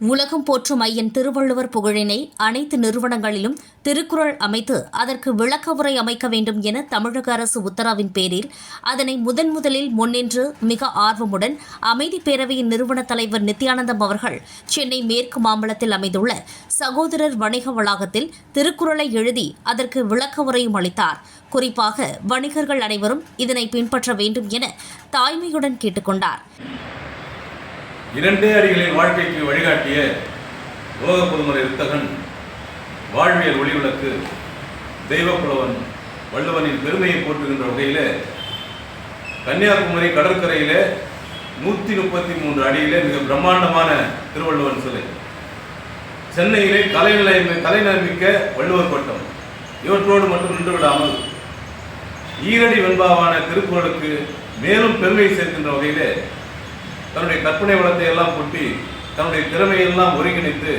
உலகம் போற்றும் ஐயன் திருவள்ளுவர் புகழினை அனைத்து நிறுவனங்களிலும் திருக்குறள் அமைத்து அதற்கு விளக்க உரை அமைக்க வேண்டும் என தமிழக அரசு உத்தரவின் பேரில் அதனை முதன் முதலில் முன்னின்று மிக ஆர்வமுடன் அமைதி பேரவையின் நிறுவன தலைவர் நித்யானந்தம் அவர்கள் சென்னை மேற்கு மாம்பலத்தில் அமைந்துள்ள சகோதரர் வணிக வளாகத்தில் திருக்குறளை எழுதி அதற்கு விளக்க உரையும் அளித்தார். குறிப்பாக வணிகர்கள் அனைவரும் இதனை பின்பற்ற வேண்டும் என தாய்மையுடன் கேட்டுக்கொண்டார். இரண்டே அடிகளின் வாழ்க்கைக்கு வழிகாட்டிய லோக பொதுமுறை வித்தகன் வாழ்வியல் ஒளிவிளக்கு தெய்வப்புலவன் வள்ளுவனின் பெருமையை போற்றுகின்ற வகையில் கன்னியாகுமரி கடற்கரையில் நூற்றி முப்பத்தி மூன்று அடியிலே மிக பிரம்மாண்டமான திருவள்ளுவன் சிலை. சென்னையிலே கலைநிலை கலைநர்மிக்க வள்ளுவர் கோட்டம். இவற்றோடு மட்டும் நின்றுவிடாமல் ஈரடி வெண்பாவான திருக்குறளுக்கு மேலும் பெருமை சேர்க்கின்ற வகையிலே தன்னுடைய கற்பனை வளத்தை எல்லாம் கொட்டி தன்னுடைய திறமையெல்லாம் ஒருங்கிணைத்து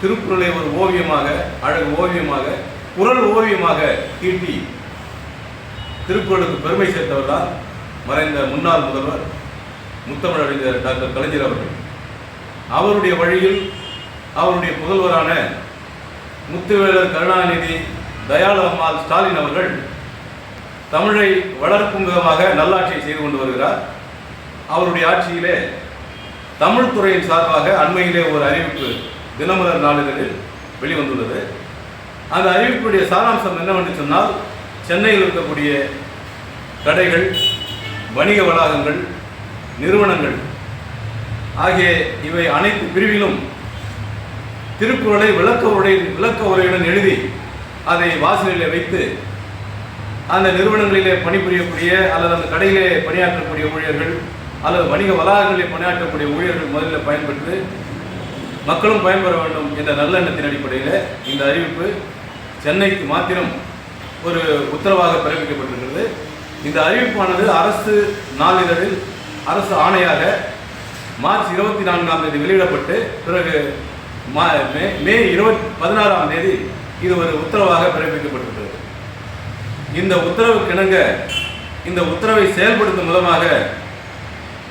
திருக்குறளை ஒரு ஓவியமாக அழகு ஓவியமாக குரல் ஓவியமாக தீட்டி திருக்குறளுக்கு பெருமை சேர்த்தவர் தான் மறைந்த முன்னாள் முதல்வர் முத்தமிழறிஞர் டாக்டர் கலைஞர் அவர்கள். அவருடைய வழியில் அவருடைய புதல்வரான முத்துவேலர் கருணாநிதி தயாளு அம்மாள் ஸ்டாலின் அவர்கள் தமிழை வளர்க்கும் விதமாக நல்லாட்சியை செய்து கொண்டு வருகிறார். அவருடைய ஆட்சியிலே தமிழ் துறையின் சார்பாக அண்மையிலே ஒரு அறிவிப்பு தினமலர் நாளிதழில் வெளிவந்துள்ளது. அந்த அறிவிப்புடைய சாராம்சம் என்னவென்று சொன்னால் சென்னையில் இருக்கக்கூடிய கடைகள் வணிக வளாகங்கள் நிறுவனங்கள் ஆகிய இவை அனைத்து பிரிவிலும் திருக்குறளை விளக்க உரை விளக்க உரையுடன் எழுதி அதை வாசலிலே வைத்து அந்த நிறுவனங்களிலே பணிபுரியக்கூடிய அல்லது அந்த கடையிலே பணியாற்றக்கூடிய ஊழியர்கள் அல்லது வணிக வளாகங்களில் பணியாற்றக்கூடிய ஊழியர்கள் முதலில் பயன்பெற்று மக்களும் பயன்பெற வேண்டும் என்ற நல்லெண்ணத்தின் அடிப்படையில் இந்த அறிவிப்பு சென்னைக்கு மாத்திரம் ஒரு உத்தரவாக பிறப்பிக்கப்பட்டிருக்கிறது. இந்த அறிவிப்பானது அரசு நாளிதழில் அரசு ஆணையாக மார்ச் இருபத்தி நான்காம் தேதி வெளியிடப்பட்டு பிறகு மா மே மே இருபத்தி பதினாறாம் தேதி இது ஒரு உத்தரவாக பிறப்பிக்கப்பட்டிருக்கிறது. இந்த உத்தரவுக்கிணங்க இந்த உத்தரவை செயல்படுத்தும் மூலமாக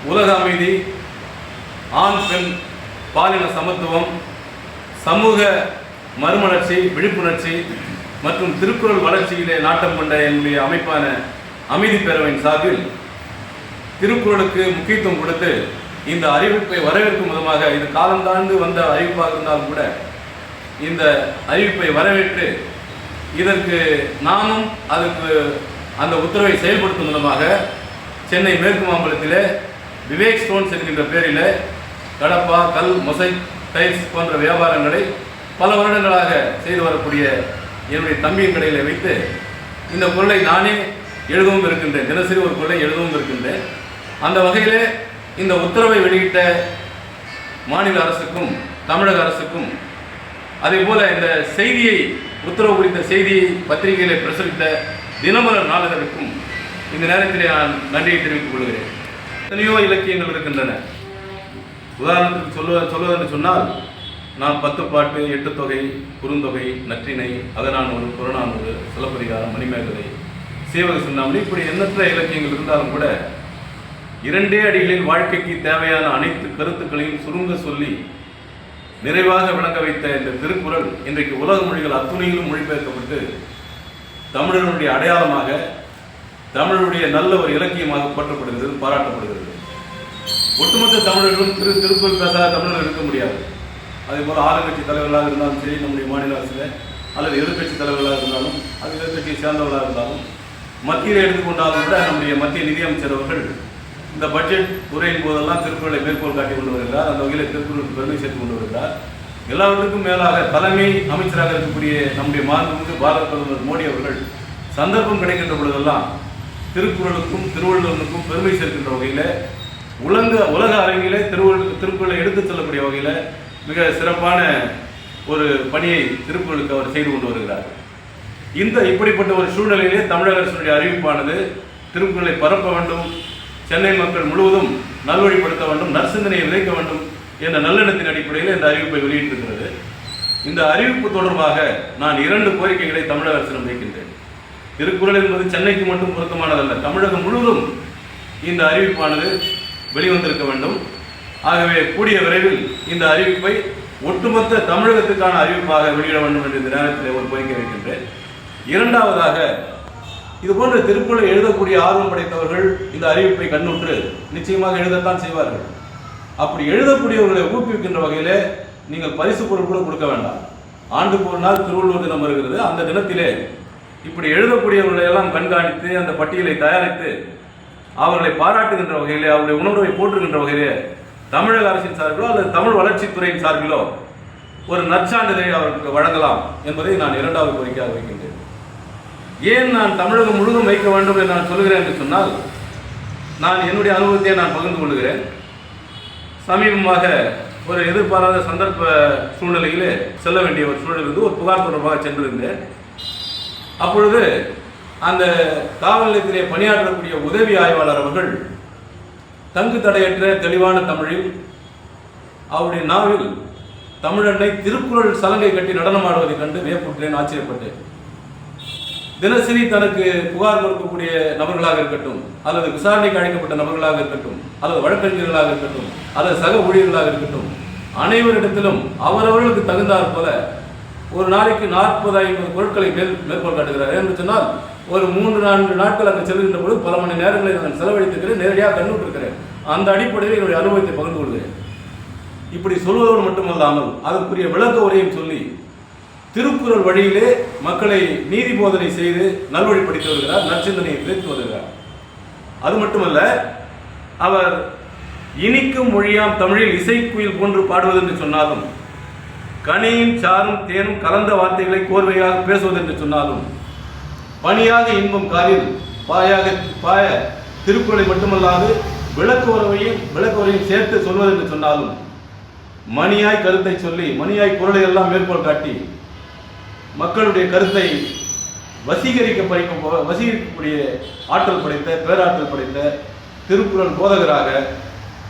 உலக அமைதி ஆண் பெண் பாலின சமத்துவம் சமூக மறுமலர்ச்சி விழிப்புணர்ச்சி மற்றும் திருக்குறள் வளர்ச்சியிலே நாட்டம் கொண்ட என்னுடைய அமைப்பான அமைதி பேரவையின் சார்பில் திருக்குறளுக்கு முக்கியத்துவம் கொடுத்து இந்த அறிவிப்பை வரவேற்கும் விதமாக இது காலந்தாண்டு வந்த அறிவிப்பாக இருந்தாலும் கூட இந்த அறிவிப்பை வரவேற்று இதற்கு நானும் அதுக்கு அந்த உத்தரவை செயல்படுத்தும் விதமாக சென்னை மேற்கு மாம்பலத்திலே விவேக் ஸ்டோன்ஸ் என்கின்ற பேரில் கடப்பா கல் மொசை டைல்ஸ் போன்ற வியாபாரங்களை பல வருடங்களாக செய்து வரக்கூடிய என்னுடைய தம்பியின் கடையில் வைத்து இந்த பொருளை நானே எழுதவும் இருக்கின்றேன். தினசரி ஒரு பொருளை எழுதவும் இருக்கின்றேன். அந்த வகையில் இந்த உத்தரவை வெளியிட்ட மாநில அரசுக்கும் தமிழக அரசுக்கும் அதே போல் இந்த செய்தியை உத்தரவு குறித்த செய்தியை பத்திரிகையில் பிரசுரித்த தினமலர் நாளிதழுக்கும் இந்த நேரத்தில் நான் நன்றியை தெரிவித்துக் கொள்கிறேன். எத்தனையோ இலக்கியங்கள் இருக்கின்றன. உதாரணத்துக்கு சொல்லுவ சொல்வதென்று சொன்னால் நான் பத்து பாட்டு எட்டு தொகை குறுந்தொகை நற்றினை அகநானூறு புறநானூறு சிலப்பதிகாரம் மணிமேகலை சீவக சிந்தாமணி இப்படி எண்ணற்ற இலக்கியங்கள் இருந்தாலும் கூட இரண்டே அடிகளில் வாழ்க்கைக்கு தேவையான அனைத்து கருத்துக்களையும் சுருங்க சொல்லி நிறைவாக விளங்க வைத்த இந்த திருக்குறள் இன்றைக்கு உலக மொழிகள் அத்துணையிலும் மொழிபெயர்க்கப்பட்டு தமிழர்களுடைய அடையாளமாக தமிழுடைய நல்ல ஒரு இலக்கியமாக போற்றப்படுகிறது பாராட்டப்படுகிறது. ஒட்டுமொத்த தமிழர்களும் திரு திருக்குறள் பேசாத தமிழர்கள் இருக்க முடியாது. அதே போல் ஆளுங்கட்சி தலைவர்களாக இருந்தாலும் சரி நம்முடைய மாநில அரசில் அல்லது எதிர்கட்சி தலைவர்களாக இருந்தாலும் அது எதிர்கட்சியை சேர்ந்தவர்களாக இருந்தாலும் மத்தியில் எடுத்துக்கொண்டாலும் கூட நம்முடைய மத்திய நிதியமைச்சர் அவர்கள் இந்த பட்ஜெட் உரையின் போதெல்லாம் திருக்குறளை மேற்கோள் காட்டி கொண்டு வருகிறார். அந்த வகையில் திருக்குறளுக்கு பெருமை சேர்த்து கொண்டு வருகிறார். எல்லாவற்றுக்கும் மேலாக தலைமை அமைச்சராக இருக்கக்கூடிய நம்முடைய மாண்புமிகு பாரத பிரதமர் மோடி அவர்கள் சந்தர்ப்பம் கிடைக்கின்ற பொழுதெல்லாம் திருக்குறளுக்கும் திருவள்ளுவனுக்கும் பெருமை சேர்க்கின்ற வகையில் உலக உலக அரங்கிலே திருவள்ளுவர் திருக்குறளை எடுத்துச் செல்லக்கூடிய வகையில் மிக சிறப்பான ஒரு பணியை திருக்குறளுக்கு அவர் செய்து கொண்டு வருகிறார். இந்த இப்படிப்பட்ட ஒரு சூழ்நிலையிலே தமிழக அரசுடைய அறிவிப்பானது திருக்குறளை பரப்ப வேண்டும் சென்னை மக்கள் முழுவதும் நல்வழிப்படுத்த வேண்டும் நற்சிந்தனையை விதைக்க வேண்டும் என்ற நல்லெண்ணத்தின் அடிப்படையில் இந்த அறிவிப்பை வெளியிட்டிருக்கிறது. இந்த அறிவிப்பு தொடர்பாக நான் இரண்டு கோரிக்கைகளை தமிழக அரசிடம் வைக்கின்றேன். திருக்குறள் என்பது சென்னைக்கு மட்டும் பொருத்தமானதல்ல. தமிழகம் முழுவதும் இந்த அறிவிப்பானது வெளிவந்திருக்க வேண்டும். ஆகவே கூடிய விரைவில் இந்த அறிவிப்பை ஒட்டுமொத்த தமிழகத்துக்கான அறிவிப்பாக வெளியிட வேண்டும் என்று இந்த நேரத்தில் ஒரு கோரிக்கை வைக்கின்றேன். இரண்டாவதாக இதுபோன்ற திருக்குறளை எழுதக்கூடிய ஆர்வம் படைத்தவர்கள் இந்த அறிவிப்பை கண்ணுற்று நிச்சயமாக எழுதத்தான் செய்வார்கள். அப்படி எழுதக்கூடியவர்களை ஊக்குவிக்கின்ற வகையிலே நீங்கள் பரிசு பொருள் கூட கொடுக்க வேண்டாம். ஆண்டுக்கு ஒரு நாள் திருவள்ளுவர் தினம் வருகிறது. அந்த தினத்திலே இப்படி எழுதக்கூடியவர்களை எல்லாம் கண்காணித்து அந்த பட்டியலை தயாரித்து அவர்களை பாராட்டுகின்ற வகையிலே அவருடைய உணர்வை போற்றுகின்ற வகையிலே தமிழக அரசின் சார்பிலோ அல்லது தமிழ் வளர்ச்சித்துறையின் சார்பிலோ ஒரு நற்சான்றிதழை அவருக்கு வழங்கலாம் என்பதை நான் இரண்டாவது கோரிக்கையாக வைக்கின்றேன். ஏன் நான் தமிழகம் முழுவதும் வைக்க வேண்டும் என்று நான் சொல்கிறேன் என்று சொன்னால் நான் என்னுடைய அனுபவத்தை நான் பகிர்ந்து கொள்கிறேன். சமீபமாக ஒரு எதிர்பாராத சந்தர்ப்ப சூழ்நிலையிலே செல்ல வேண்டிய ஒரு சூழல் இருந்து ஒரு புகார் தொடர்பாக சென்றிருந்தேன். அப்பொழுது அந்த காவல் நிலையத்திலே பணியாற்றக்கூடிய உதவி ஆய்வாளர் அவர்கள் தங்கு தடையற்ற தெளிவான தமிழில் அவருடைய நாவில் தமிழனை திருக்குறள் சலங்கை கட்டி நடனமாடுவதைக் கண்டு வியப்புற்றேன் ஆச்சரியப்பட்டேன். தினசரி தனக்கு புகார் கொடுக்கக்கூடிய நபர்களாக இருக்கட்டும் அல்லது விசாரணைக்கு அழைக்கப்பட்ட நபர்களாக இருக்கட்டும் அல்லது வழக்கறிஞர்களாக இருக்கட்டும் அல்லது சக ஊழியர்களாக இருக்கட்டும் அனைவரிடத்திலும் அவரவர்களுக்கு தகுந்தாற் போல ஒரு நாளைக்கு நாற்பது ஐம்பது பொருட்களை மேல் மேற்கோள் காட்டுகிறார். என்று சொன்னால் ஒரு மூன்று நான்கு நாட்கள் அங்கு செல்கின்ற பொழுது பல மணி நேரங்களை நான் செலவழித்திருக்கிறேன் நேரடியாக கண்ணுற்றிருக்கிறேன் அந்த அடிப்படையில் என்னுடைய அனுபவத்தை பகிர்ந்து கொள்கிறேன். இப்படி சொல்வதோடு மட்டுமல்லாமல் அதற்குரிய விளக்க உரையும் சொல்லி திருக்குறள் வழியிலே மக்களை நீதி போதனை செய்து நல்வழிப்படுத்தி வருகிறார் நற்சிந்தனையை விதைத்து வருகிறார். அது மட்டுமல்ல அவர் இனிக்கும் மொழியாம் தமிழில் இசைக்குயில் போன்று பாடுவது என்று சொன்னாலும் கனியின் சாரும் தேனும் கலந்த வார்த்தைகளை கோர்வையாக பேசுவது என்று சொன்னாலும் பணியாக இன்பம் காரில் பாயாக பாய திருக்குறளை மட்டுமல்லாது விளக்கு உறவையும் விளக்கு உறவையும் சேர்த்து சொல்வது என்று சொன்னாலும் மணியாய் கருத்தை சொல்லி மணியாய் குரலை எல்லாம் மேற்கோள் காட்டி மக்களுடைய கருத்தை வசீகரிக்க பறிக்கும் வசீகரிக்கக்கூடிய ஆற்றல் படைத்த பேராற்றல் படைத்த திருக்குறள் போதகராக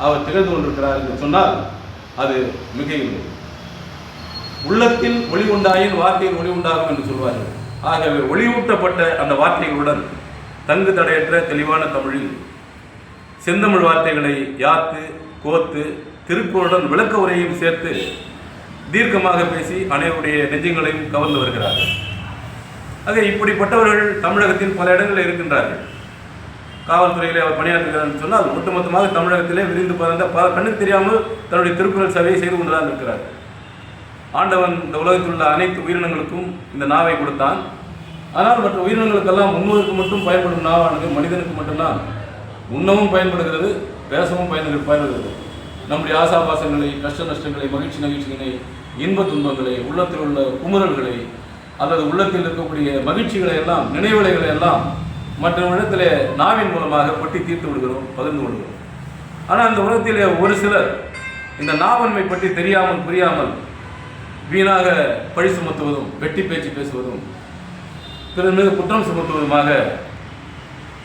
அவர் திகழ்ந்து கொண்டிருக்கிறார் என்று சொன்னால் அது மிகையில்லை. உள்ளத்தில் ஒளி உண்டாயின் வார்த்தையில் ஒளி உண்டாகும் என்று சொல்வார்கள். ஆகவே ஒளியூட்டப்பட்ட அந்த வார்த்தைகளுடன் தங்கு தடையற்ற தெளிவான தமிழில் செந்தமிழ் வார்த்தைகளை யாத்து கோத்து திருக்குறளுடன் விளக்க உரையும் சேர்த்து தீர்க்கமாக பேசி அனைவருடைய நெஞ்சங்களையும் கவர்ந்து வருகிறார்கள். ஆக இப்படிப்பட்டவர்கள் தமிழகத்தின் பல இடங்களில் இருக்கின்றார்கள். காவல்துறையிலே அவர் பணியாற்றுகிறார் சொன்னால் ஒட்டுமொத்தமாக தமிழகத்திலே விரிந்து பறந்த பல கண்ணுக்கு தெரியாமல் தன்னுடைய திருக்குறள் சேவையை செய்து கொண்டுதான் இருக்கிறார் ஆண்டவன் இந்த உலகத்தில் உள்ள அனைத்து உயிரினங்களுக்கும் இந்த நாவை கொடுத்தான். ஆனால் மற்ற உயிரினங்களுக்கெல்லாம் உண்ணுவதற்கு மட்டும் பயன்படும் நாவானது மனிதனுக்கு மட்டும்தான். உண்ணவும் பயன்படுகிறது பேசவும் பயன்படு பயன்படுகிறது. நம்முடைய ஆசாபாசங்களை கஷ்ட நஷ்டங்களை மகிழ்ச்சி நகிழ்ச்சிகளை இன்ப துன்பங்களை உள்ளத்தில் உள்ள குமுறல்களை அல்லது உள்ளத்தில் இருக்கக்கூடிய மகிழ்ச்சிகளை எல்லாம் நினைவுகளை எல்லாம் மற்ற இடத்திலே நாவின் மூலமாக கொட்டி தீர்த்து விடுகிறோம் பகிர்ந்து கொள்கிறோம். ஆனால் அந்த உலகத்திலே ஒரு சிலர் இந்த நாவன்மை பற்றி தெரியாமல் புரியாமல் வீணாக பழி சுமத்துவதும் வெட்டி பேச்சு பேசுவதும் பிறர் மீது குற்றம் சுமத்துவதுமாக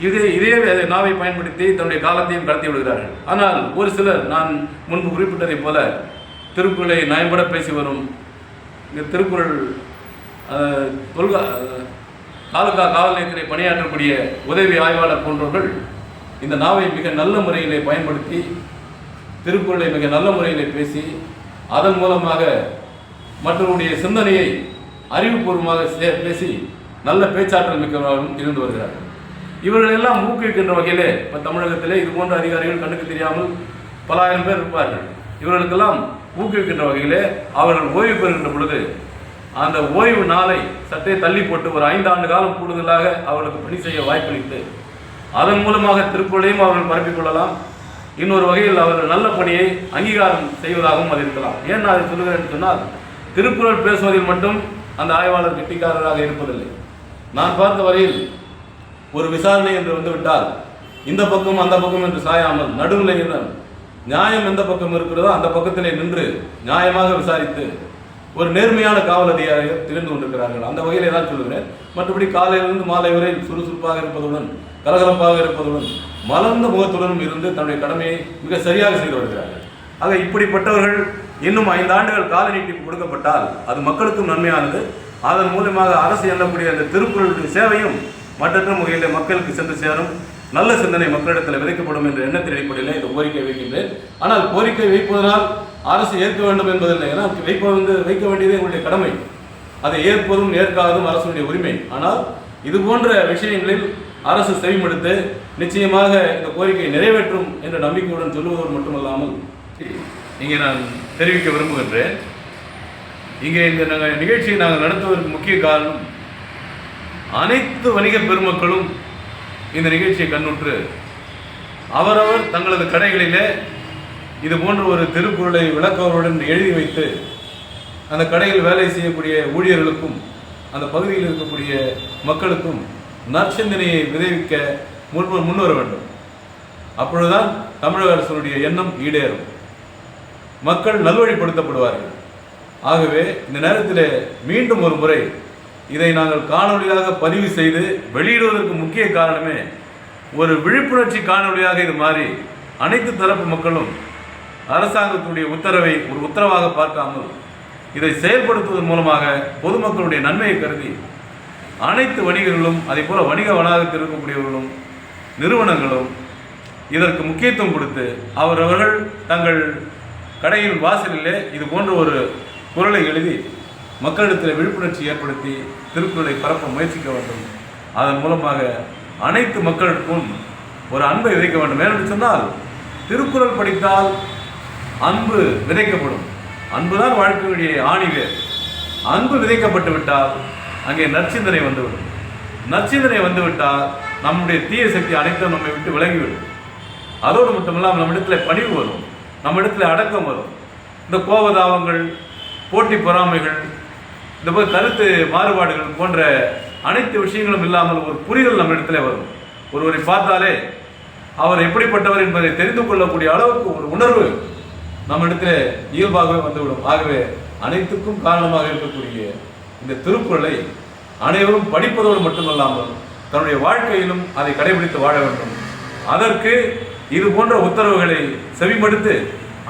இதே இதே நாவை பயன்படுத்தி தன்னுடைய காலத்தையும் கடத்தி விடுகிறார்கள். ஆனால் ஒரு சிலர் நான் முன்பு குறிப்பிட்டதைப் போல திருக்குறளை நயம்பட பேசி வரும் இந்த திருக்குறள் தொல்கா தாலுகா காவல் நிலையத்திலே பணியாற்றக்கூடிய உதவி ஆய்வாளர் போன்றவர்கள் இந்த நாவை மிக நல்ல முறையிலே பயன்படுத்தி திருக்குறளை மிக நல்ல முறையிலே பேசி அதன் மூலமாக மற்றவருடைய சிந்தனையை அறிவுபூர்வமாக பேசி நல்ல பேச்சாற்றல் மிக்கவர்களும் இருந்து வருகிறார்கள். இவர்களெல்லாம் ஊக்குவிக்கின்ற வகையிலே இப்போ தமிழகத்திலே இது போன்ற அதிகாரிகள் கண்ணுக்கு தெரியாமல் பல ஆயிரம் பேர் இருப்பார்கள். இவர்களுக்கெல்லாம் ஊக்குவிக்கின்ற வகையிலே அவர்கள் ஓய்வு பெறுகின்ற பொழுது அந்த ஓய்வு நாளை சற்றே தள்ளி போட்டு ஒரு ஐந்து ஆண்டு காலம் கூடுதலாக அவர்களுக்கு பணி செய்ய வாய்ப்பளித்து அதன் மூலமாக திருக்குறளையும் அவர்கள் பரப்பிக் கொள்ளலாம். இன்னொரு வகையில் அவர்கள் நல்ல பணியை அங்கீகாரம் செய்வதாகவும் அது இருக்கலாம் ஏன் நான் அதை என்று சொன்னால் திருக்குறள் பேசுவதில் மட்டும் அந்த ஆய்வாளர் கெட்டிக்காரராக இருப்பதில்லை. நான் பார்த்த வரையில் ஒரு விசாரணை என்று வந்துவிட்டால் இந்த பக்கம் அந்த பக்கம் என்று சாயாமல் நடுநிலையில் நியாயம் எந்த பக்கம் இருக்கிறதோ அந்த பக்கத்திலே நின்று நியாயமாக விசாரித்து ஒரு நேர்மையான காவல் அதிகாரிகள் திகழ்ந்து கொண்டிருக்கிறார்கள். அந்த வகையிலே தான் சொல்லுகிறேன். மற்றபடி காலையிலிருந்து மாலை வரை சுறுசுறுப்பாக இருப்பதுடன் கலகலப்பாக இருப்பதுடன் மலர்ந்த முகத்துடனும் இருந்து தன்னுடைய கடமையை மிக சரியாக செய்து வருகிறார்கள். ஆக இப்படிப்பட்டவர்கள் இன்னும் ஐந்து ஆண்டுகள் கால நீட்டிப்பு கொடுக்கப்பட்டால் அது மக்களுக்கும் நன்மையானது. அதன் மூலமாக அரசு எண்ணக்கூடிய அந்த திருக்குறளுடைய சேவையும் மற்றற்ற முறையில் மக்களுக்கு சென்று சேரும். நல்ல சிந்தனை மக்களிடத்தில் விதைக்கப்படும் என்ற எண்ணத்தின் அடிப்படையில் இந்த கோரிக்கை வைக்கின்றேன். ஆனால் கோரிக்கை வைப்பதனால் அரசு ஏற்க வேண்டும் என்பதில்லை. ஏன்னா வைப்ப வந்து வைக்க வேண்டியதே எங்களுடைய கடமை. அதை ஏற்பதும் ஏற்காததும் அரசுடைய உரிமை. ஆனால் இது போன்ற விஷயங்களில் அரசு செவிமடுத்து நிச்சயமாக இந்த கோரிக்கையை நிறைவேற்றும் என்ற நம்பிக்கையுடன் சொல்லுவதோடு மட்டுமல்லாமல் இங்கே நான் தெரிவிக்க விரும்புகின்றேன். இங்கே இந்த நாங்கள் நிகழ்ச்சியை நாங்கள் நடத்துவதற்கு முக்கிய காரணம் அனைத்து வணிக பெருமக்களும் இந்த நிகழ்ச்சியை கண்ணுற்று அவரவர் தங்களது கடைகளிலே இது போன்ற ஒரு திருக்குறளை விளக்கவருடன் எழுதி வைத்து அந்த கடையில் வேலை செய்யக்கூடிய ஊழியர்களுக்கும் அந்த பகுதியில் இருக்கக்கூடிய மக்களுக்கும் நற்சிந்தனையை விதைவிக்க முன் முன்வர வேண்டும். அப்பொழுதுதான் தமிழக அரசனுடைய எண்ணம் ஈடேறும். மக்கள் நல்வழிப்படுத்தப்படுவார்கள். ஆகவே இந்த நேரத்தில் மீண்டும் ஒரு முறை இதை நாங்கள் காணொலியாக பதிவு செய்து வெளியிடுவதற்கு முக்கிய காரணமே ஒரு விழிப்புணர்ச்சி காணொலியாக இது மாறி அனைத்து தரப்பு மக்களும் அரசாங்கத்துடைய உத்தரவை ஒரு உத்தரவாக பார்க்காமல் இதை செயல்படுத்துவதன் மூலமாக பொதுமக்களுடைய நன்மையை கருதி அனைத்து வணிகர்களும் அதே போல வணிக வளாகத்தில் இருக்கக்கூடியவர்களும் நிறுவனங்களும் இதற்கு முக்கியத்துவம் கொடுத்து அவரவர்கள் தங்கள் கடையின் வாசலிலே இது போன்ற ஒரு குரலை எழுதி மக்களிடத்தில் விழிப்புணர்ச்சி ஏற்படுத்தி திருக்குறளை பரப்ப முயற்சிக்க வேண்டும். அதன் மூலமாக அனைத்து மக்களுக்கும் ஒரு அன்பை விதைக்க வேண்டும். ஏனென்று சொன்னால் திருக்குறள் படித்தால் அன்பு விதைக்கப்படும். அன்புதான் வாழ்க்கையுடைய ஆணிவேர் அன்பு விதைக்கப்பட்டு விட்டால் அங்கே நற்சிந்தனை வந்துவிடும். நற்சிந்தனை வந்துவிட்டால் நம்முடைய தீய சக்தி அனைத்தும் நம்மை விட்டு விலகிவிடும். அதோடு மட்டுமில்லாமல் நம்மிடத்தில் பணிவு வரும். நம்ம இடத்துல அடக்கம் வரும். இந்த கோபதாபங்கள் போட்டி பொறாமைகள் இந்த மாதிரி கருத்து மாறுபாடுகள் போன்ற அனைத்து விஷயங்களும் இல்லாமல் ஒரு புரிதல் நம்மிடத்துல வரும். ஒருவரை பார்த்தாலே அவர் எப்படிப்பட்டவர் என்பதை தெரிந்து கொள்ளக்கூடிய அளவுக்கு ஒரு உணர்வு நம்ம இடத்துல இயல்பாகவே வந்துவிடும். ஆகவே அனைத்துக்கும் காரணமாக இருக்கக்கூடிய இந்த திருக்குறளை அனைவரும் படிப்பதோடு மட்டுமல்லாமல் தன்னுடைய வாழ்க்கையிலும் அதை கடைபிடித்து வாழ வேண்டும். அதற்கு இது போன்ற உத்தரவுகளை செவிமடுத்து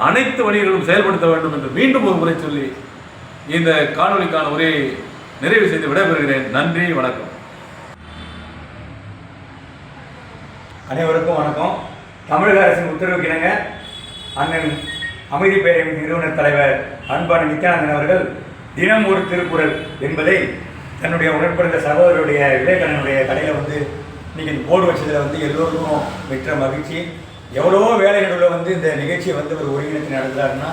அனைத்து வணிகர்களும் செயல்படுத்த வேண்டும் என்று மீண்டும் ஒரு முறை சொல்லி இந்த காணொளிக்கான உரையை நிறைவு செய்து விடைபெறுகிறேன். நன்றி வணக்கம். அனைவருக்கும் வணக்கம். தமிழக அரசின் உத்தரவுக்கு இணங்க அண்ணன் அமைதி பேரவை நிறுவனர் தலைவர் அன்பான நித்யானந்தன் அவர்கள் தினம் ஒரு திருக்குறள் என்பதை தன்னுடைய உடன்பிறந்த சகோதரருடைய விவேகானனுடைய கடையில் வந்து இன்னைக்கு போர்டு வச்சதில் வந்து எல்லோருக்கும் பெற்ற மகிழ்ச்சி. எவ்வளோ வேலைகளில் வந்து இந்த நிகழ்ச்சியை வந்து ஒரு ஒருங்கிணைத்து நடத்துகிறாருன்னா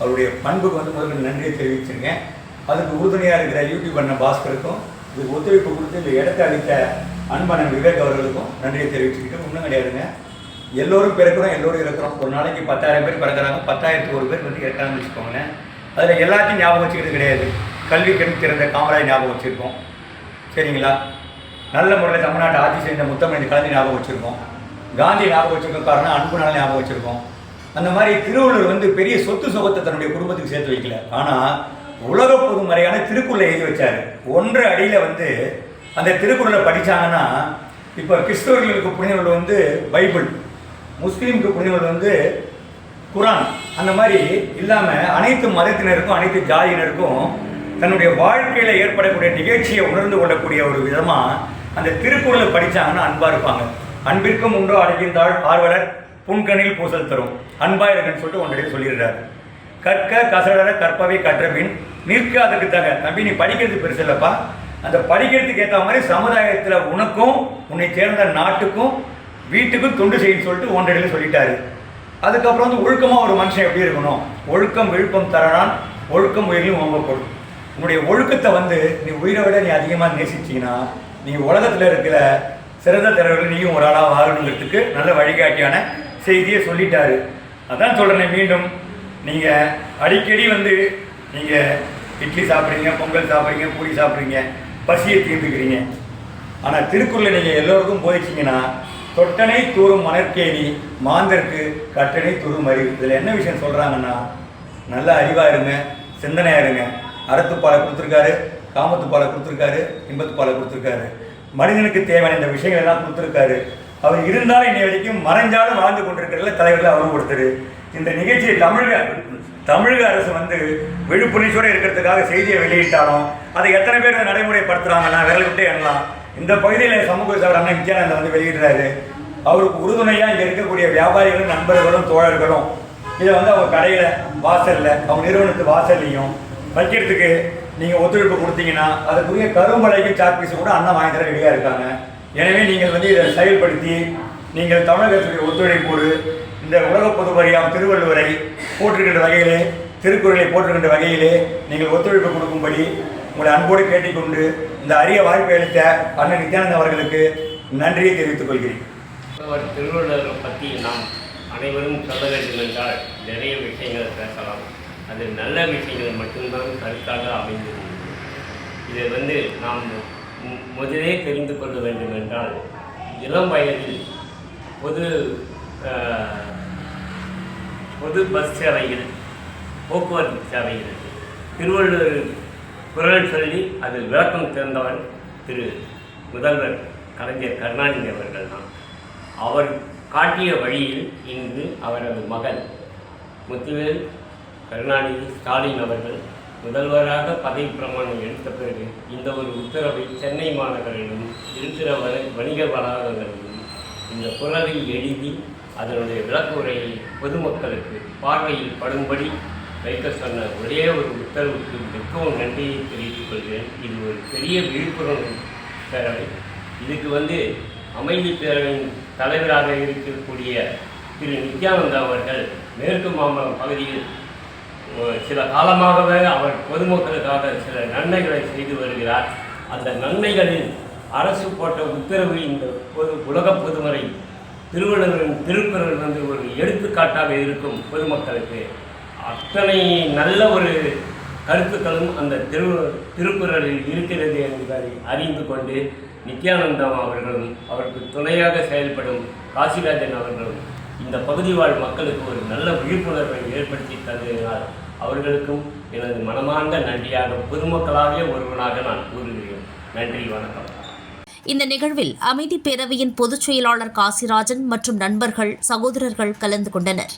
அவருடைய பண்புக்கு வந்து முதல்ல நன்றியை தெரிவிச்சிருக்கேன் அதுக்கு உறுதுணையாக இருக்கிற யூடியூப் அண்ணன் பாஸ்கருக்கும் இதுக்கு ஒத்துழைப்பு கொடுத்து இந்த இடத்தை அளித்த அன்பண்ணன் விவேக் அவர்களுக்கும் நன்றியை தெரிவிச்சுக்கிட்டு ஒன்றும் கிடையாதுங்க எல்லோரும் பிறக்கிறோம் எல்லோரும் இருக்கிறோம் ஒரு நாளைக்கு பத்தாயிரம் பேர் பிறக்கிறாங்க. பத்தாயிரத்துக்கு ஒரு பேர் வந்து இருக்கிறாங்கன்னு வச்சுக்கோங்களேன். அதில் எல்லாத்தையும் ஞாபகம் வச்சுக்கிறது கிடையாது. கல்வி கண் திறந்த காமராஜ் ஞாபகம் வச்சுருக்கோம் சரிங்களா? நல்ல முறையில் தமிழ்நாட்டை ஆட்சி செய்த முத்தமிழ் கலந்து ஞாபகம் வச்சுருக்கோம் காந்தி ஞாபகம் வச்சிருக்கோம் காரணம் அன்புனால ஞாபகம் வச்சுருக்கோம். அந்த மாதிரி திருவள்ளுவர் வந்து பெரிய சொத்து சுகத்தை தன்னுடைய குடும்பத்துக்கு சேர்த்து வைக்கல. ஆனால் உலக பொதுமறையான திருக்குறளை எழுதி வச்சார். ஒன்றரை அடியில் வந்து அந்த திருக்குறளை படிச்சாங்கன்னா இப்போ கிறிஸ்தவர்களுக்கு புனிதர்கள் வந்து பைபிள் முஸ்லீமுக்கு புனிதர்கள் வந்து குரான். அந்த மாதிரி இல்லாமல் அனைத்து மதத்தினருக்கும் அனைத்து ஜாதியினருக்கும் தன்னுடைய வாழ்க்கையில் ஏற்படக்கூடிய நிகழ்ச்சியை உணர்ந்து கொள்ளக்கூடிய ஒரு விதமாக அந்த திருக்குறளை படித்தாங்கன்னா அன்பாக இருப்பாங்க. அன்பிற்கும் உண்டோ அடைகின்றாள் ஆர்வலர் புன்கணில் பூசல் தரும். அன்பா இருக்குன்னு சொல்லிட்டு ஒன்றைய சொல்லிடுறாரு. கற்க கசடர கற்பவை கற்றபின் நிற்க அதற்கு தக. தம்பி நீ படிக்கிறது பெருசு அந்த படிக்கிறதுக்கு ஏற்ற மாதிரி சமுதாயத்தில் உனக்கும் உன்னை சேர்ந்த நாட்டுக்கும் வீட்டுக்கும் தொண்டு செய்யன்னு சொல்லிட்டு ஒன்றடையில் சொல்லிட்டாரு. அதுக்கப்புறம் வந்து ஒழுக்கமாக ஒரு மனுஷன் எப்படி இருக்கணும்? ஒழுக்கம் விழுப்பம் தரனான் ஒழுக்கம் உயிரிலும் ஓம்பப்படும் உன்னுடைய ஒழுக்கத்தை வந்து நீ உயிரை விட நீ அதிகமாக நேசிச்சிங்கன்னா நீ உலகத்தில் இருக்கிற சிறந்த தலைவர்கள் நீயும் ஒரு ஆளாக வாழணுங்கிறதுக்கு நல்ல வழிகாட்டியான செய்தியை சொல்லிட்டாரு. அதான் சொல்கிறேன் மீண்டும் நீங்கள் அடிக்கடி வந்து நீங்கள் இட்லி சாப்பிட்றீங்க பொங்கல் சாப்பிட்றீங்க பூரி சாப்பிட்றீங்க பசியை தீர்ந்துக்கிறீங்க ஆனால் திருக்குறளை நீங்கள் எல்லோருக்கும் போதிச்சிங்கன்னா தொட்டனை தூரும் மணற்கேணி மாந்தருக்கு கட்டணை தூரும் அறிவு. இதில் என்ன விஷயம் சொல்கிறாங்கன்னா நல்ல அறிவாக இருங்க சிந்தனையாக இருங்க. அறத்துப்பாலை கொடுத்துருக்காரு காமத்துப்பாலை கொடுத்துருக்காரு இன்பத்துப்பாலை கொடுத்துருக்காரு. மனிதனுக்கு தேவையான இந்த விஷயங்கள் எல்லாம் கொடுத்துருக்காரு. அவர் இருந்தாலும் இன்னை வரைக்கும் மறைஞ்சாலும் வாழ்ந்து கொண்டிருக்கிறதுல தலைவர்கள் அவரும் கொடுத்தாரு இந்த நிகழ்ச்சியை தமிழக தமிழக அரசு வந்து விழிப்புணர்ச்சியோடு இருக்கிறதுக்காக செய்தியை வெளியிட்டாலும் அதை எத்தனை பேர் நடைமுறைப்படுத்துகிறாங்க நடைமுறைப்படுத்துறாங்கன்னா விரல் விட்டு எண்ணலாம். இந்த பகுதியில் சமூக சவரான அண்ணன் நித்யானந்தன் வந்து வெளியிடுறாரு. அவருக்கு உறுதுணையாக இங்கே இருக்கக்கூடிய வியாபாரிகளும் நண்பர்களும் தோழர்களும் இதை வந்து அவங்க கடையில் வாசலில் அவங்க நிறுவனத்து வாசல்லையும் வைக்கிறதுக்கு நீங்கள் ஒத்துழைப்பு கொடுத்தீங்கன்னா அதுக்குரிய கரும்பலைக்கும் சாக்பீஸ் கூட அண்ணன் வாங்கி தர ரெடியாக இருக்காங்க. எனவே நீங்கள் வந்து இதை செயல்படுத்தி நீங்கள் தமிழகத்துடைய ஒத்துழைப்போடு இந்த உலக பொதுவரியாம் திருவள்ளுவரை போற்றுகின்ற வகையிலே திருக்குறளை போற்றுகின்ற வகையிலே நீங்கள் ஒத்துழைப்பு கொடுக்கும்படி உங்களை அன்போடு கேட்டுக்கொண்டு இந்த அரிய வாய்ப்பை அளித்த அண்ணன் நித்யானந்த் அவர்களுக்கு நன்றியை தெரிவித்துக் கொள்கிறேன். அவர் திருவள்ளுவரை பற்றி நாம் அனைவரும் சொல்ல வேண்டும் என்றால் நிறைய விஷயங்கள் பேசலாம். அது நல்ல விஷயங்கள் மட்டும்தான் கருத்தாக அமைந்துள்ளது இதை வந்து நாம் முதலே தெரிந்து கொள்ள வேண்டும் என்றால் இளம் வயதில் பொது பொது பஸ் சேவைகள் போக்குவரத்து சேவைகள் திருவள்ளுவர் குரல் சொல்லி அதில் விளக்கம் திறந்தவர் திரு முதல்வர் கலைஞர் கருணாநிதி அவர்கள் தான். அவர் காட்டிய வழியில் இன்று அவரது மகன் முத்துவேல் கருணாநிதி ஸ்டாலின் அவர்கள் முதல்வராக பதவி பிரமாணம் எடுத்த பிறகு இந்த ஒரு உத்தரவை சென்னை மாநகரிலும் இருக்கிற வ- வணிக வளாகங்களிலும் இந்த குரலை எழுதி அதனுடைய விளக்குரையை பொதுமக்களுக்கு பார்வையில் படும்படி வைக்க சொன்ன ஒரே ஒரு உத்தரவுக்கு மிகவும் நன்றியை தெரிவித்துக் கொள்கிறேன். இது ஒரு பெரிய விழிப்புணர்வு பேரவை. இதுக்கு வந்து அமைதி பேரவையின் தலைவராக இருக்கக்கூடிய திரு நித்யானந்தா அவர்கள் மேற்கு மாம்பலம் பகுதியில் சில காலமாகவே அவர் பொதுமக்களுக்காக சில நன்மைகளை செய்து வருகிறார். அந்த நன்மைகளில் அரசு போட்ட உத்தரவு இந்த பொது உலக பொதுமறை திருவள்ளுவரின் திருக்குறள் வந்து ஒரு எடுத்துக்காட்டாக இருக்கும் பொதுமக்களுக்கு. அத்தனை நல்ல ஒரு கருத்துக்களும் அந்த திரு திருக்குறளில் இருக்கிறது என்பதை அறிந்து கொண்டு நித்யானந்தம் அவர்களும் அவருக்கு துணையாக செயல்படும் காசிராஜன் அவர்களும் இந்த பகுதி வாழ் மக்களுக்கு ஒரு நல்ல விழிப்புணர்வை ஏற்படுத்தி தருகிறார் அவர்களுக்கும் எனது மனமார்ந்த நன்றியாக பொதுமக்களாகவே ஒருவனாக நான் கூறுகிறேன். நன்றி வணக்கம். இந்த நிகழ்வில் அமைதி பேரவையின் பொதுச் செயலாளர் காசிராஜன் மற்றும் நண்பர்கள் சகோதரர்கள் கலந்து கொண்டனர்.